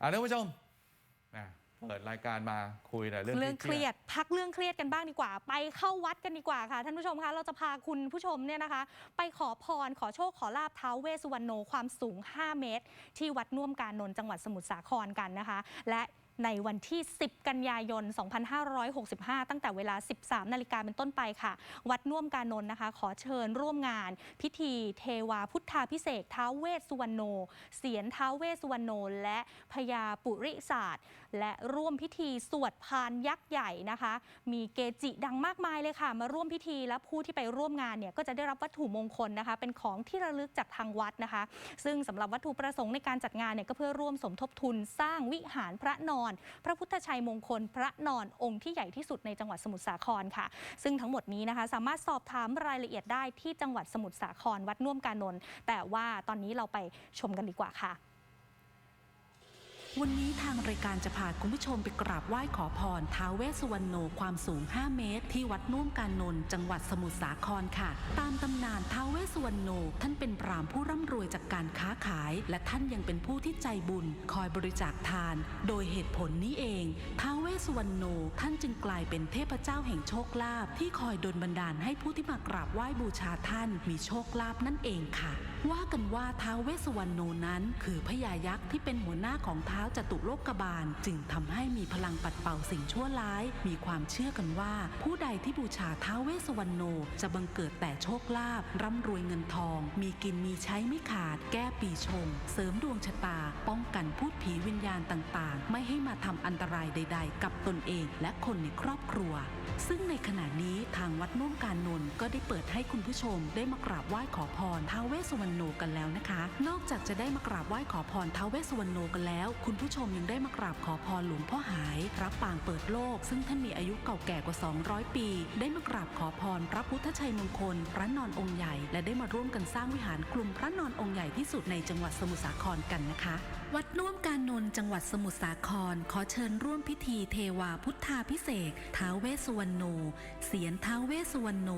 อะท่านผู้ชมนะเปิดรายการมาคุยแต่เรื่องเรื่องเครียด พักเรื่องเครียดกันบ้างดีกว่า ไปเข้าวัดกันดีกว่าค่ะ ท่านผู้ชมคะเราจะพาคุณผู้ชมเนี่ยนะคะ ไปขอพรขอโชคขอลาบท้าวเวสสุวรรณโนความสูง 5 เมตร ที่วัดน่วมการนนท์จังหวัดสมุทรสาครกันนะคะ และ ในวันที่ 10 กันยายน 2565 ตั้งแต่เวลา 13 นาฬิกาเป็นต้นไปค่ะ วัดน่วมการนนท์นะคะ ขอเชิญร่วมงาน พิธีเทวาพุทธาพิเศษท้าวเวสสุวรรณโน เสียนท้าวเวสสุวรรณโน และพญาปุริศาสตร์ และร่วมพิธีสวดพานยักษ์ใหญ่นะคะ มีเกจิดังมากมายเลยค่ะ มาร่วมพิธีและผู้ที่ไปร่วมงานเนี่ยก็จะได้รับวัตถุมงคลนะคะ เป็นของที่ระลึกจากทางวัดนะคะ ซึ่งสำหรับวัตถุประสงค์ในการจัดงานเนี่ยก็เพื่อร่วมสมทบทุนสร้างวิหารพระนอนพระพุทธชัยมงคล พระนอนองค์ที่ใหญ่ที่สุดในจังหวัดสมุทรสาครค่ะ ซึ่งทั้งหมดนี้นะคะสามารถสอบถามรายละเอียดได้ที่จังหวัดสมุทรสาครวัดน่วมกานนท์แต่ว่าตอนนี้เราไปชมกันดีกว่าค่ะ วันนี้ทางรายการจะพาคุณผู้ชมไปกราบไหว้ขอพรท้าวเวสสุวรรณโนความสูง 5 เมตร ที่วัดนุ่มการนนท์จังหวัดสมุทรสาครค่ะ ตามตำนานท้าวเวสสุวรรณโน ท่านเป็นพรามผู้ร่ำรวยจากการค้าขาย และท่านยังเป็นผู้ที่ใจบุญ คอยบริจาคทาน โดยเหตุผลนี้เองท้าวเวสสุวรรณโน ท่านจึงกลายเป็นเทพเจ้าแห่งโชคลาภที่คอยดลบันดาลให้ผู้ที่มากราบไหว้บูชาท่านมีโชคลาภนั่นเองค่ะ ว่ากันว่าท้าวเวสสุวรรณโนนั้น คือพญายักษ์ที่เป็นหัวหน้าของเท้าวจตุโลกบาล จึงทำให้มีพลังปัดเป่าสิ่งชั่วร้าย มีความเชื่อกันว่า ผู้ใดที่บูชาท้าวเวสสวรรณโนจะบังเกิดแต่โชคลาภร่ำรวยเงินทอง มีกินมีใช้ไม่ขาด แก้ปีชง เสริมดวงชะตา ป้องกันพูดผีวิญญาณต่างๆ ไม่ให้มาทำอันตรายใด ๆ กับตนเองและคนในครอบครัว ซึ่งในขณะนี้ทางวัดนุ่มการนนท์ก็ได้เปิดให้คุณผู้ชมได้มากราบไหว้ขอพรท้าวเวสสวรรณโนกันแล้วนะคะ นอกจากจะได้มากราบไหว้ขอพรท้าวเวสสวรรณโนกันแล้วคุณผู้ชมยังได้มากราบขอพรหลวงพ่อหายพระปางเปิดโลก ซึ่งท่านมีอายุเก่าแก่กว่า 200 ปี ได้มากราบขอพรพระพุทธชัยมงคล พระนอนองค์ใหญ่ และได้มาร่วมกันสร้างวิหารกลุ่มพระนอนองค์ใหญ่ที่สุดในจังหวัดสมุทรสาครกันนะคะ วัดน่วมการนนท์จังหวัดสมุทรสาคร ขอเชิญร่วมพิธีเทวาพุทธาพิเศษท้าวเวสุวรรณโนเสียนท้าวเวสุวรรณโน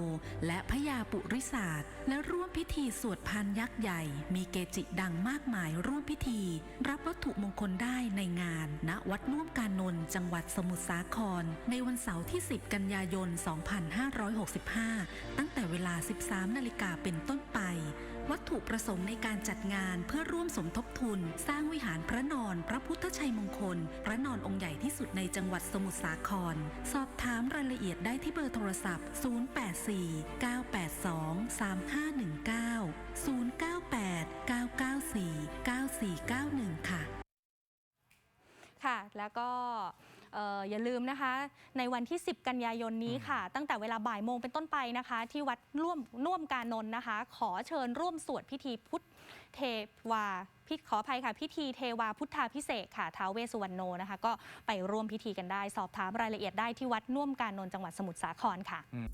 และพญาปุริศาสตร์และร่วมพิธีสวดพานยักษ์ใหญ่ มีเกจิดังมากมายร่วมพิธี รับวัตถุมงคลได้ในงาน ณ วัดน่วมการนนท์จังหวัดสมุทรสาคร ในวันเสาร์ที่ 10 กันยายน 2565 ตั้งแต่เวลา 13 นาฬิกาเป็นต้นไป วัตถุประสงค์ในการจัดงานเพื่อร่วมสมทบทุน สร้างวิหารพระนอน พระพุทธชัยมงคล พระนอนองค์ใหญ่ที่สุดในจังหวัดสมุทรสาคร สอบถามรายละเอียดได้ที่เบอร์โทรศัพท์ 084 982 3519 098 994 9491 ค่ะ ค่ะ แล้วก็เอ่ออย่าลืมนะคะ ในวันที่ 10 กันยายนนี้ค่ะ ตั้งแต่เวลาบ่ายโมงเป็นต้นไปนะคะ ที่วัดร่วมน่วมการนนท์นะคะ ขอเชิญร่วมสวดพิธีพุทธเทวาพิขออภัยค่ะ พิธีเทวาพุทธาพิเศษกค่ะท้าวเวสสุวรรณโนนะคะ ก็ไปร่วมพิธีกันได้ สอบถามรายละเอียดได้ที่วัดน่วมการนนท์จังหวัดสมุทรสาครค่ะ อืม